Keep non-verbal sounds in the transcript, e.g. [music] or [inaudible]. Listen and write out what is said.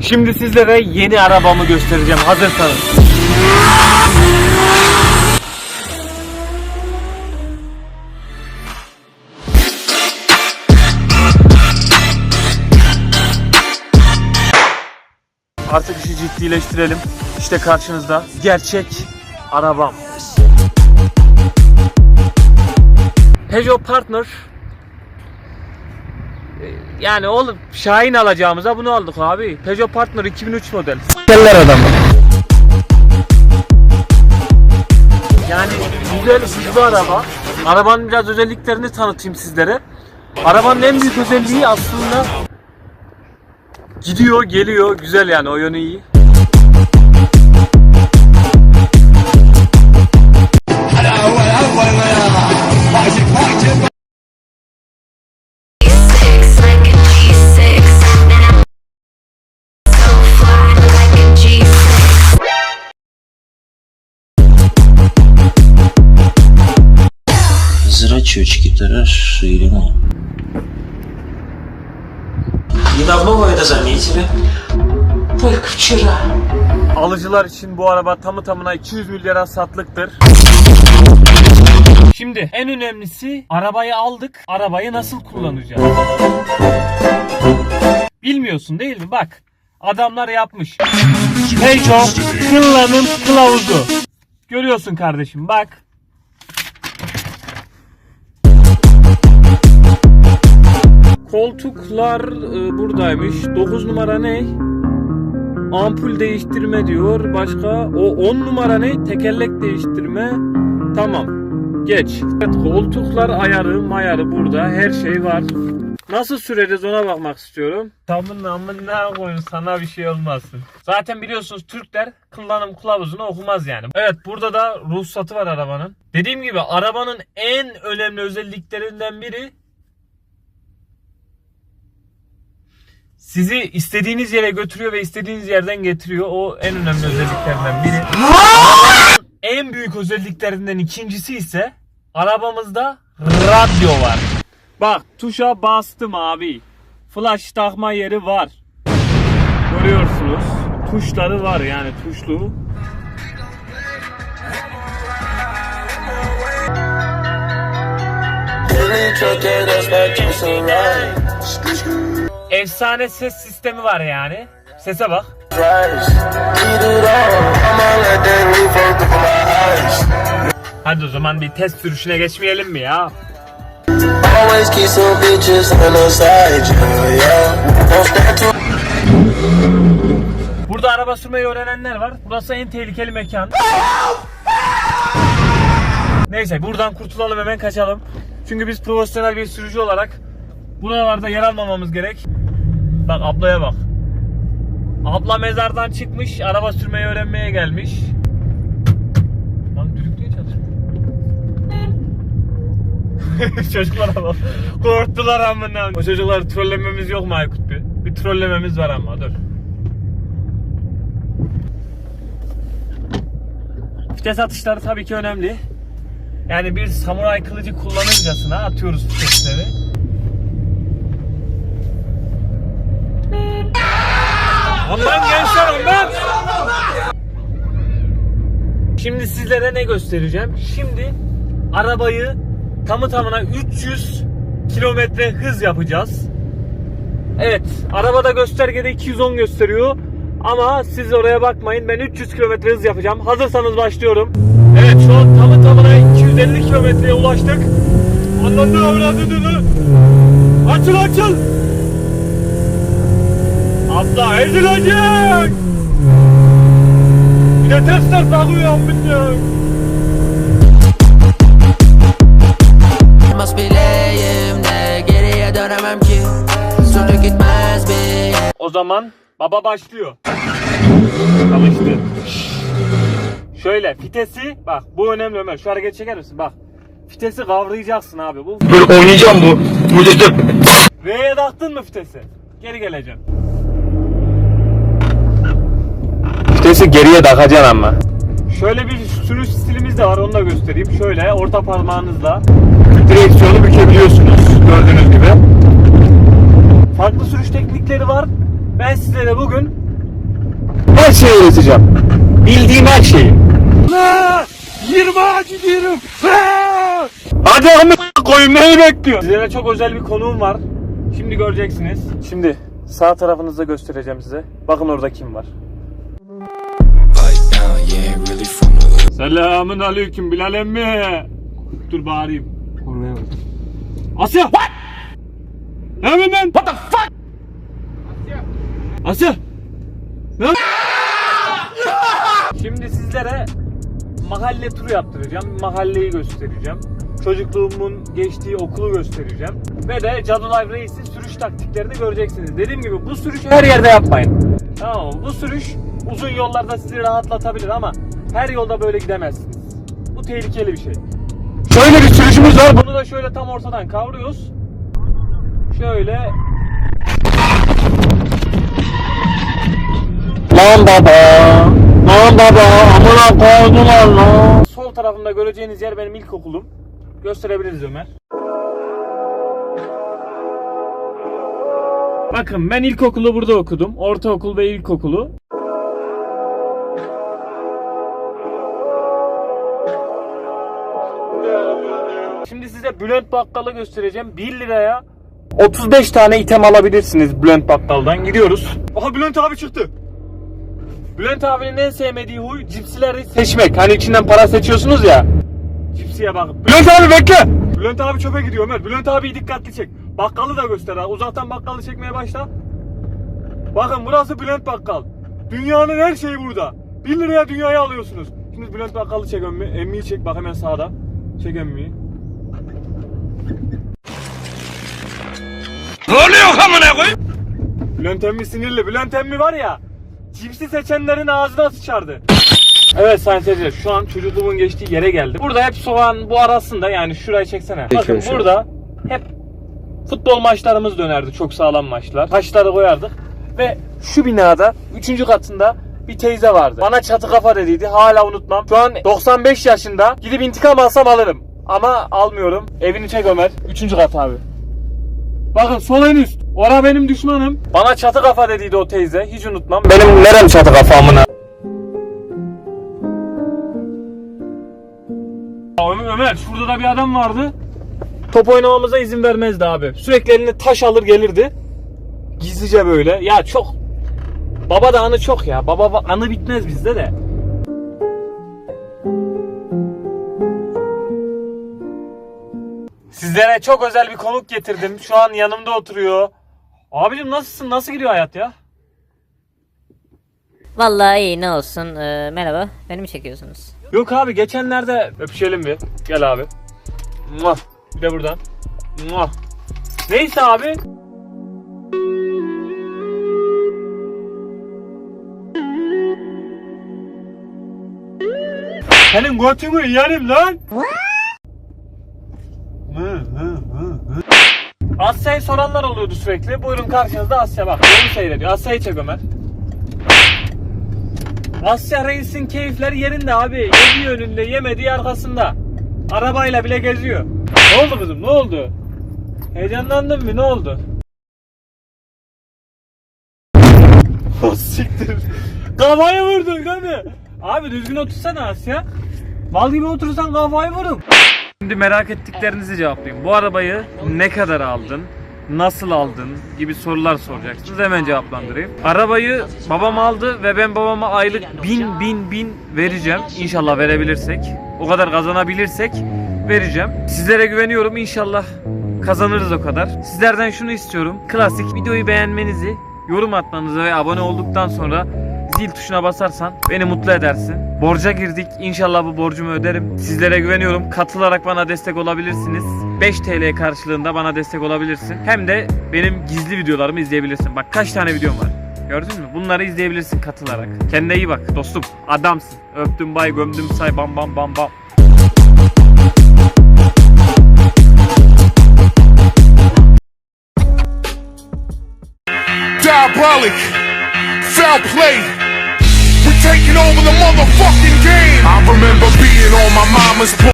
Şimdi sizlere yeni arabamı göstereceğim hazırsanız. Artık işi ciddileştirelim. İşte karşınızda gerçek arabam. Peugeot Partner yani oğlum Şahin alacağımıza bunu aldık abi. Peugeot Partner 2003 model. Keller adamı. Yani güzel hızlı araba. Arabanın biraz özelliklerini tanıtayım sizlere. Arabanın en büyük özelliği aslında gidiyor, geliyor. Güzel yani o yönü iyi. Зрачочки-то расширены. И давно вы это заметили? Только вчера. Alıcılar için bu araba tamı tamına 200 milyara satlıktır. Şimdi en önemlisi arabayı aldık. Arabayı nasıl kullanacağız? Bilmiyorsun değil mi? Bak. Adamlar yapmış. Peugeot kullanım kılavuzu. Görüyorsun kardeşim bak. Koltuklar e, buradaymış. 9 numara ne? Ampul değiştirme diyor. Başka o 10 numara ne? Tekerlek değiştirme. Tamam. Geç. Evet, koltuklar ayarı, mayarı burada. Her şey var. Nasıl süreriz ona bakmak istiyorum. Tamın amına koyun sana bir şey olmasın. Zaten biliyorsunuz Türkler kullanım kılavuzunu okumaz yani. Evet burada da ruhsatı var arabanın. Dediğim gibi arabanın en önemli özelliklerinden biri sizi istediğiniz yere götürüyor ve istediğiniz yerden getiriyor. O en önemli özelliklerinden biri. en büyük özelliklerinden ikincisi ise arabamızda radyo var. Bak tuşa bastım abi. Flash takma yeri var. Görüyorsunuz. Tuşları var yani tuşlu. Billy Efsane ses sistemi var yani. Sese bak. Hadi o zaman bir test sürüşüne geçmeyelim mi ya? Burada araba sürmeyi öğrenenler var. Burası en tehlikeli mekan. Neyse buradan kurtulalım hemen kaçalım. Çünkü biz profesyonel bir sürücü olarak buralarda yer almamamız gerek. Bak ablaya bak. Abla mezardan çıkmış, araba sürmeyi öğrenmeye gelmiş. Lan düdük niye çalışmıyor? [laughs] Çocuklara bak. Korktular amına. O çocukları trollememiz yok mu Aykut bir? Bir trollememiz var ama dur. Vites atışları tabii ki önemli. Yani bir samuray kılıcı kullanırcasına atıyoruz vitesleri. Ondan gençler ondan. Şimdi sizlere ne göstereceğim? Şimdi arabayı tamı tamına 300 kilometre hız yapacağız. Evet, arabada göstergede 210 gösteriyor. Ama siz oraya bakmayın. Ben 300 kilometre hız yapacağım. Hazırsanız başlıyorum. Evet, şu an tamı tamına 250 kilometreye ulaştık. Anladın avradını. Açıl açıl. Abla ezilecek. Bir de testler takıyor amına. Leyimde Geriye dönemem ki Sürdü gitmez bir O zaman baba başlıyor. Çalıştı. Şöyle fitesi bak bu önemli Ömer. Şu hareket çeker misin? Bak. Fitesi kavrayacaksın abi. Bu Böyle oynayacağım bu. Muhteşem. V'ye taktın mı fitesi? Geri geleceğim. Vitesi geriye takacaksın ama. Şöyle bir sürüş stilimiz de var onu da göstereyim. Şöyle orta parmağınızla Direksiyonu bükebiliyorsunuz gördüğünüz gibi. farklı sürüş teknikleri var. Ben sizlere bugün Her şeyi öğreteceğim. Bildiğim her şeyi. 20 ağacı diyorum. Hadi amına koyayım neyi bekliyor? Sizlere çok özel bir konuğum var. Şimdi göreceksiniz. Şimdi sağ tarafınızda göstereceğim size. Bakın orada kim var. Selamun aleyküm Bilal emmi. Dur bağırayım. Asya! What? Ne yapıyorsun lan? What the fuck? Asya! Ne yap- Şimdi sizlere mahalle turu yaptıracağım. Mahalleyi göstereceğim. Çocukluğumun geçtiği okulu göstereceğim. Ve de Cadolay Reis'in sürüş taktiklerini göreceksiniz. Dediğim gibi bu sürüşü her yerde yapmayın. Tamam? Bu sürüş uzun yollarda sizi rahatlatabilir ama her yolda böyle gidemezsiniz. Bu tehlikeli bir şey. Şöyle bir sürüşümüz var. Bunu da şöyle tam ortadan kavruyoruz. Şöyle Lan baba. Lan baba. Amına koydular lan. sol tarafında göreceğiniz yer benim ilkokulum. Gösterebiliriz Ömer. Bakın ben ilkokulu burada okudum. Ortaokul ve ilkokulu. Size Bülent Bakkal'ı göstereceğim. 1 liraya 35 tane item alabilirsiniz Bülent Bakkal'dan. Gidiyoruz. Aha Bülent abi çıktı. Bülent abinin en sevmediği huy cipsileri seçmek. Hani içinden para seçiyorsunuz ya. Cipsiye bakıp. Bülent abi bekle. Bülent abi çöpe gidiyor Ömer. Bülent abiyi dikkatli çek. Bakkalı da göster ha. Uzaktan bakkalı çekmeye başla. Bakın burası Bülent Bakkal. Dünyanın her şeyi burada. 1 liraya dünyayı alıyorsunuz. Şimdi Bülent Bakkal'ı çek emmi. Emmiyi çek bak hemen sağda. Çek emmiyi. Ne oluyor amına koyayım? Bülent emmi sinirli. Bülent emmi var ya. Cipsi seçenlerin ağzına sıçardı. Evet sayın seyirciler şu an çocukluğumun geçtiği yere geldim. Burada hep soğan bu arasında yani şurayı çeksene. Bakın burada hep futbol maçlarımız dönerdi. Çok sağlam maçlar. Taşları koyardık. Ve şu binada 3. katında bir teyze vardı. Bana çatı kafa dediydi. Hala unutmam. Şu an 95 yaşında. Gidip intikam alsam alırım. Ama almıyorum. Evini çek Ömer. 3. kat abi. Bakın sol en üst. Ora benim düşmanım. Bana çatı kafa dediydi o teyze. Hiç unutmam. Benim nerem çatı kafa amına? Ömer, Ömer şurada da bir adam vardı. Top oynamamıza izin vermezdi abi. Sürekli eline taş alır gelirdi. Gizlice böyle. Ya çok Baba da anı çok ya. Baba ba- anı bitmez bizde de. Sizlere çok özel bir konuk getirdim. Şu an yanımda oturuyor. Abicim nasılsın? Nasıl gidiyor hayat ya? Vallahi iyi ne olsun. Ee, merhaba. Beni mi çekiyorsunuz? Yok abi geçenlerde öpüşelim bir. Gel abi. Muah. Bir de buradan. Muah. Neyse abi. Senin götünü yerim lan. Asya'yı soranlar oluyordu sürekli. Buyurun karşınızda Asya bak. Beni seyrediyor. Asya'yı çek Ömer. Asya Reis'in keyifleri yerinde abi. Yediği önünde, yemediği arkasında. Arabayla bile geziyor. Ne oldu kızım? Ne oldu? Heyecanlandın mı? Ne oldu? Oh, [laughs] Siktir. Kafayı vurdun değil mi? Abi düzgün otursana Asya. Mal gibi oturursan kafayı vurun. Şimdi merak ettiklerinizi cevaplayayım. Bu arabayı ne kadar aldın? Nasıl aldın? gibi sorular soracaksınız. Hemen cevaplandırayım. Arabayı babam aldı ve ben babama aylık bin bin bin vereceğim. İnşallah verebilirsek. O kadar kazanabilirsek vereceğim. Sizlere güveniyorum. İnşallah kazanırız o kadar. Sizlerden şunu istiyorum. Klasik videoyu beğenmenizi, yorum atmanızı ve abone olduktan sonra zil tuşuna basarsan beni mutlu edersin. Borca girdik. İnşallah bu borcumu öderim. Sizlere güveniyorum. Katılarak bana destek olabilirsiniz. 5 TL karşılığında bana destek olabilirsin. Hem de benim gizli videolarımı izleyebilirsin. Bak kaç tane videom var. Gördün mü? Bunları izleyebilirsin katılarak. Kendine iyi bak dostum. Adamsın. Öptüm bay gömdüm say bam bam bam bam. diabolic, foul play. Taking over the motherfucking game. I remember being on my mama's.